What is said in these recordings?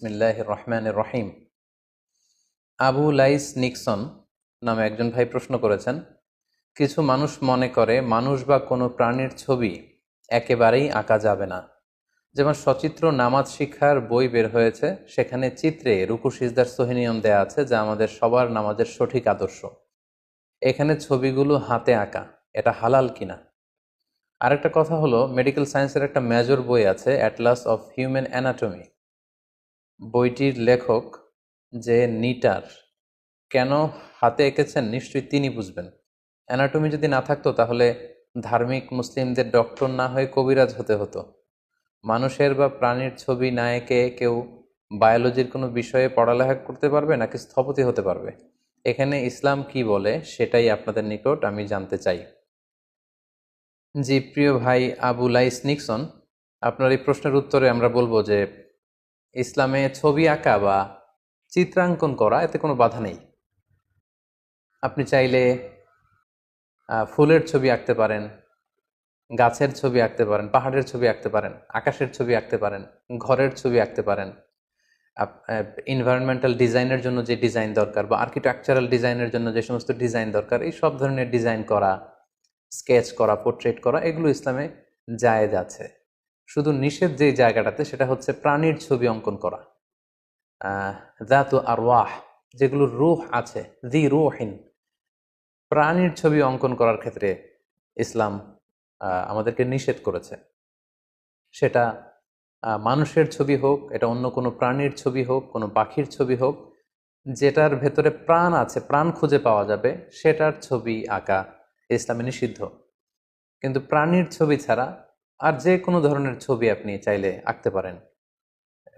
বিসমিল্লাহ রহমান রহিম। আবু লাইস নিক্সন নামে একজন ভাই প্রশ্ন করেছেন, কিছু মানুষ মনে করে মানুষ বা কোনো প্রাণীর ছবি একেবারেই আঁকা যাবে না। যেমন সচিত্র নামাজ শিক্ষার বই বের হয়েছে, সেখানে চিত্রে রুকু সিজদার সহিনিয়ম দেয়া আছে যা আমাদের সবার নামাজের সঠিক আদর্শ। এখানে ছবিগুলো হাতে আঁকা, এটা হালাল কিনা? আরেকটা কথা হলো, মেডিকেল সায়েন্সের একটা মেজর বই আছে অ্যাটলাস অফ হিউম্যান অ্যানাটমি বইটির লেখক যে নিটার, কেন হাতে এঁকেছেন নিশ্চয়ই তিনি বুঝবেন। অ্যানাটমি যদি না থাকতো, তাহলে ধার্মিক মুসলিমদের ডক্টর না হয়ে কবিরাজ হতে হতো। মানুষের বা প্রাণীর ছবি না এঁকে কেউ বায়োলজির কোনো বিষয়ে পড়ালেখা করতে পারবে নাকি স্থপতি হতে পারবে? এখানে ইসলাম কি বলে সেটাই আপনাদের নিকট আমি জানতে চাই। জি, প্রিয় ভাই আবু লাইস নিক্সন, আপনার এই প্রশ্নের উত্তরে আমরা বলব যে ইসলামে ছবি আঁকা বা চিত্রাঙ্কন করা, এতে কোনো বাধা নেই। আপনি চাইলে ফুলের ছবি আঁকতে পারেন, গাছের ছবি আঁকতে পারেন, পাহাড়ের ছবি আঁকতে পারেন, আকাশের ছবি আঁকতে পারেন, ঘরের ছবি আঁকতে পারেন। ইনভায়রনমেন্টাল ডিজাইনের জন্য যে ডিজাইন দরকার বা আর্কিটেকচারাল ডিজাইনের জন্য যে সমস্ত ডিজাইন দরকার, এই সব ধরনের ডিজাইন করা স্কেচ করা পোর্ট্রেট করা, এগুলো ইসলামে জায়েজ আছে। শুধু নিষেধ যে জায়গাটাতে, সেটা হচ্ছে প্রাণীর ছবি অঙ্কন করা। দাতু আর ওয়াহ যেগুলো রুহ আছে দি রুহিন। প্রাণীর ছবি অঙ্কন করার ক্ষেত্রে ইসলাম আমাদেরকে নিষেধ করেছে। সেটা মানুষের ছবি হোক, এটা অন্য কোনো প্রাণীর ছবি হোক, কোনো পাখির ছবি হোক, যেটার ভেতরে প্রাণ আছে, প্রাণ খুঁজে পাওয়া যাবে, সেটার ছবি আঁকা ইসলামে নিষিদ্ধ। কিন্তু প্রাণীর ছবি ছাড়া আর যে কোনো ধরনের ছবি আপনি চাইলে আঁকতে পারেন।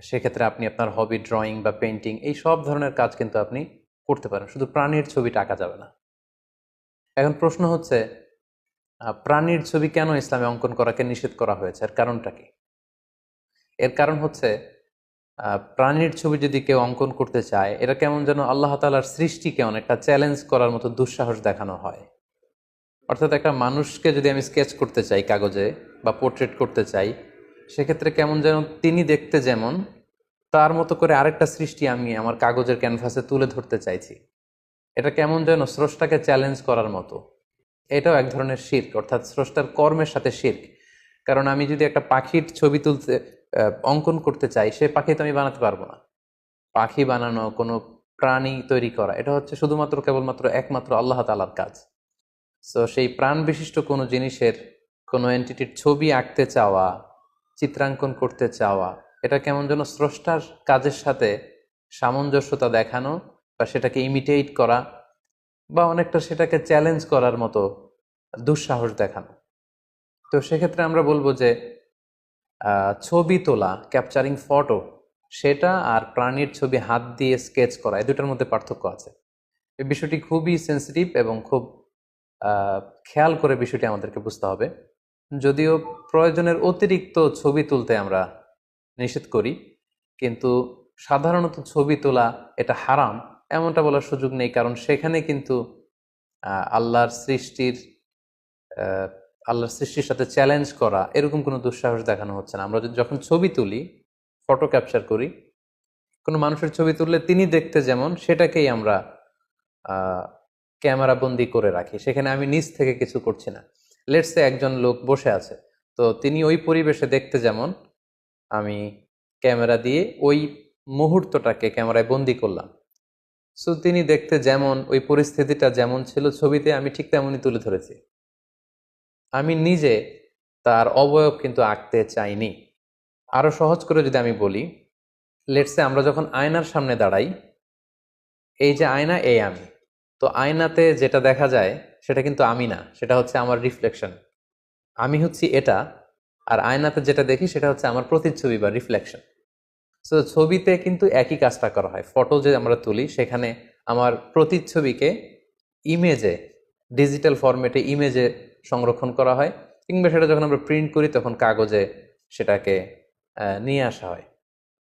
সেক্ষেত্রে আপনি আপনার হবি ড্রয়িং বা পেন্টিং এই সব ধরনের কাজ কিন্তু আপনি করতে পারেন। শুধু প্রাণীর ছবিটা আঁকা যাবে না। এখন প্রশ্ন হচ্ছে প্রাণীর ছবি কেন ইসলামে অঙ্কন করাকে নিষেধ করা হয়েছে? এর কারণটা কি? এর কারণ হচ্ছে প্রাণীর ছবি যদি কেউ অঙ্কন করতে চায় এটা কেমন যেন আল্লাহ তালার সৃষ্টিকে অনেকটা চ্যালেঞ্জ করার মতো দুঃসাহস দেখানো হয়। অর্থাৎ একটা মানুষকে যদি আমি স্কেচ করতে চাই কাগজে বা পোর্ট্রেট করতে চাই, সেক্ষেত্রে কেমন যেন তিনি দেখতে যেমন, তার মতো করে আরেকটা সৃষ্টি আমি আমার কাগজের ক্যানভাসে তুলে ধরতে চাইছি। এটা কেমন যেন স্রষ্টাকে চ্যালেঞ্জ করার মতো। এটাও এক ধরনের শির্ক অর্থাৎ স্রষ্টার কর্মের সাথে শির্ক কারণ আমি যদি একটা পাখির ছবি তুলতে অঙ্কন করতে চাই, সে পাখি তো আমি বানাতে পারব না। পাখি বানানো, কোনো প্রাণী তৈরি করা, এটা হচ্ছে শুধুমাত্র, কেবলমাত্র একমাত্র আল্লাহ তালার কাজ। সো সেই প্রাণ বিশিষ্ট কোনো জিনিসের কোনো এন্টিটির ছবি আঁকতে চাওয়া, চিত্রাঙ্কন করতে চাওয়া, এটা কেমন যেন স্রষ্টার কাজের সাথে সামঞ্জস্যতা দেখানো বা সেটাকে ইমিটেট করা বা অনেকটা সেটাকে চ্যালেঞ্জ করার মতো দুঃসাহস দেখানো। তো সেক্ষেত্রে আমরা বলব যে ছবি তোলা ক্যাপচারিং ফটো সেটা আর প্রাণীর ছবি হাত দিয়ে স্কেচ করা, এই দুটার মধ্যে পার্থক্য আছে। এই বিষয়টি খুবই সেন্সিটিভ এবং খুব খেয়াল করে বিষয়টি আমাদেরকে বুঝতে হবে। যদিও প্রয়োজনের অতিরিক্ত ছবি তুলতে আমরা নিষেধ করি, কিন্তু সাধারণত ছবি তোলা এটা হারাম, এমনটা বলার সুযোগ নেই, কারণ সেখানে কিন্তু আল্লাহর সৃষ্টির আল্লাহর সৃষ্টির সাথে চ্যালেঞ্জ করা এরকম কোনো দুঃসাহস দেখানো হচ্ছে না। আমরা যখন ছবি তুলি ফটো ক্যাপচার করি, কোনো মানুষের ছবি তুললে তিনি দেখতে যেমন, সেটাকেই আমরা ক্যামেরা বন্দি করে রাখি। সেখানে আমি নিজ থেকে কিছু করছি না। লেটসে একজন লোক বসে আছে। তো তিনি ওই পরিবেশে দেখতে যেমন, আমি ক্যামেরা দিয়ে ওই মুহূর্তটাকে ক্যামেরায় বন্দি করলাম। সো তিনি দেখতে যেমন, ওই পরিস্থিতিটা যেমন ছিল, ছবিতে আমি ঠিক তেমনই তুলে ধরেছি। আমি নিজে তার অবয়ব কিন্তু আঁকতে চাইনি। আরও সহজ করে যদি আমি বলি লেটসে আমরা যখন আয়নার সামনে দাঁড়াই, এই যে আয়না, এই আমি। তো আয়নাতে যেটা দেখা যায় সেটা কিন্তু আমি না, সেটা হচ্ছে আমার রিফ্লেকশন আমি হচ্ছি এটা, আর আয়নাতে যেটা দেখি সেটা হচ্ছে আমার প্রতিচ্ছবি বা রিফ্লেকশন সো ছবিতে কিন্তু একই কাজটা করা হয়। ফটো যে আমরা তুলি, সেখানে আমার প্রতিচ্ছবিকে ইমেজে ডিজিটাল ফরম্যাটে ইমেজে সংরক্ষণ করা হয়, কিংবা সেটা যখন আমরা প্রিন্ট করি, তখন কাগজে সেটাকে নিয়ে আসা হয়।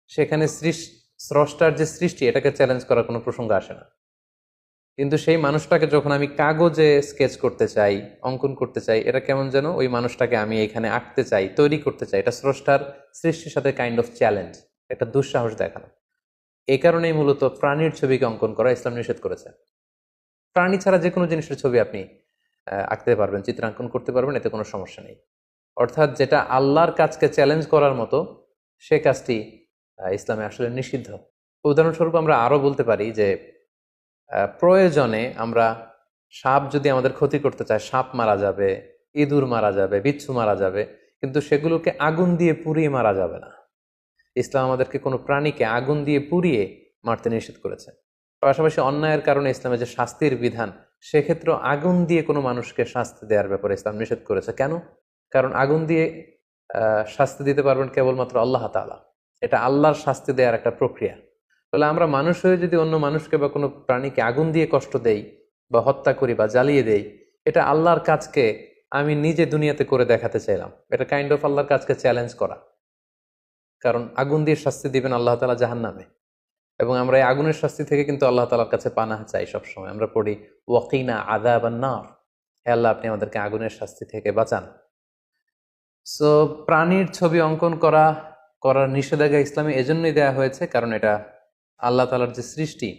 সেখানে সৃষ- স্রষ্টার যে সৃষ্টি, এটাকে চ্যালেঞ্জ করার কোনো প্রসঙ্গ আসে না। কিন্তু সেই মানুষটাকে যখন আমি কাগজে স্কেচ করতে চাই, অঙ্কন করতে চাই, এটা কেমন যেন ওই মানুষটাকে আমি এখানে আঁকতে চাই, তৈরি করতে চাই। এটা স্রষ্টার সৃষ্টির সাথে কাইন্ড অফ চ্যালেঞ্জ একটা দুঃসাহস দেখানো এই কারণেই মূলত প্রাণীর ছবিকে অঙ্কন করা ইসলাম নিষেধ করেছে। প্রাণী ছাড়া যে কোনো জিনিসের ছবি আপনি আঁকতে পারবেন, চিত্রাঙ্কন করতে পারবেন, এতে কোনো সমস্যা নেই। অর্থাৎ যেটা আল্লাহর কাজকে চ্যালেঞ্জ করার মতো, সে কাজটি ইসলামে আসলে নিষিদ্ধ। উদাহরণস্বরূপ আমরা আরও বলতে পারি যে প্রয়োজনে আমরা সাপ যদি আমাদের ক্ষতি করতে চায়, সাপ মারা যাবে, ইঁদুর মারা যাবে, বিচ্ছু মারা যাবে, কিন্তু সেগুলোকে আগুন দিয়ে পুড়িয়ে মারা যাবে না। ইসলাম আমাদেরকে কোনো প্রাণীকে আগুন দিয়ে পুড়িয়ে মারতে নিষেধ করেছে। পাশাপাশি অন্যায়ের কারণে ইসলামের যে শাস্তির বিধান সেক্ষেত্রে আগুন দিয়ে কোনো মানুষকে শাস্তি দেওয়ার ব্যাপারে ইসলাম নিষেধ করেছে। কেন? কারণ আগুন দিয়ে শাস্তি দিতে পারবেন কেবলমাত্র আল্লাহ তাআলা। এটা আল্লাহর শাস্তি দেওয়ার একটা প্রক্রিয়া। তাহলে আমরা মানুষ হয়ে যদি অন্য মানুষকে বা কোনো প্রাণীকে আগুন দিয়ে কষ্ট দেই বা হত্যা করি বা জ্বালিয়ে দেই, এটা আল্লাহর কাজকে আমি নিজে দুনিয়াতে করে দেখাতে চাইলাম। এটা কাইন্ড অফ আল্লাহর কাজকে চ্যালেঞ্জ করা। কারণ আগুন দিয়ে শাস্তি দিবেন আল্লাহ তালা জাহান নামে এবং আমরা এই আগুনের শাস্তি থেকে কিন্তু আল্লাহ তালার কাছে পানাহ চাই সবসময়। আমরা পড়ি, ওয়াকিনা আদা বা নার। হে আল্লাহ, আপনি আমাদেরকে আগুনের শাস্তি থেকে বাঁচান। সো প্রাণীর ছবি অঙ্কন করা, করার নিষেধাজ্ঞা ইসলামে এজন্যই দেয়া হয়েছে, কারণ এটা আল্লাহ তালার যে সৃষ্টি